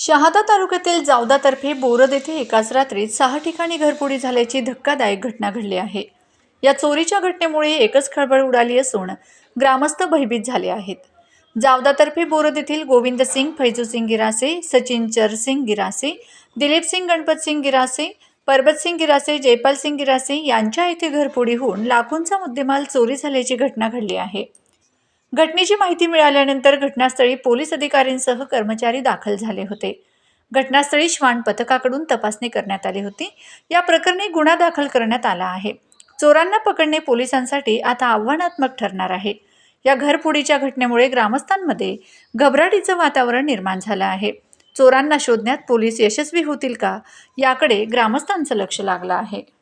शहादा तालुक्यातील जावदातर्फे बोरद येथे एकाच रात्रीत सहा ठिकाणी घरपोडी झाल्याची धक्कादायक घटना घडली आहे. या चोरीच्या घटनेमुळे एकच खळबळ उडाली असून ग्रामस्थ भयभीत झाले आहेत. जावदातर्फे बोरद येथील गोविंद सिंग फैजू सिंग गिरासे सचिन चर सिंग गिरासे दिलीप सिंग गणपत सिंग गिरासे परबत सिंग गिरासे जयपाल सिंग गिरासे यांच्या येथे घरपोडी होऊन लाखोंचा मुद्देमाल चोरी झाल्याची घटना घडली आहे. घटनेची माहिती मिळाल्यानंतर घटनास्थळी पोलीस अधिकाऱ्यांसह कर्मचारी दाखल झाले होते. घटनास्थळी श्वान पथकाकडून तपासणी करण्यात आली होती. या प्रकरणी गुन्हा दाखल करण्यात आला आहे. चोरांना पकडणे पोलिसांसाठी आता आव्हानात्मक ठरणार आहे. या घरफोडीच्या घटनेमुळे ग्रामस्थांमध्ये घबराटीचं वातावरण निर्माण झालं आहे. चोरांना शोधण्यात पोलीस यशस्वी होतील का? याकडे ग्रामस्थांचं लक्ष लागलं आहे.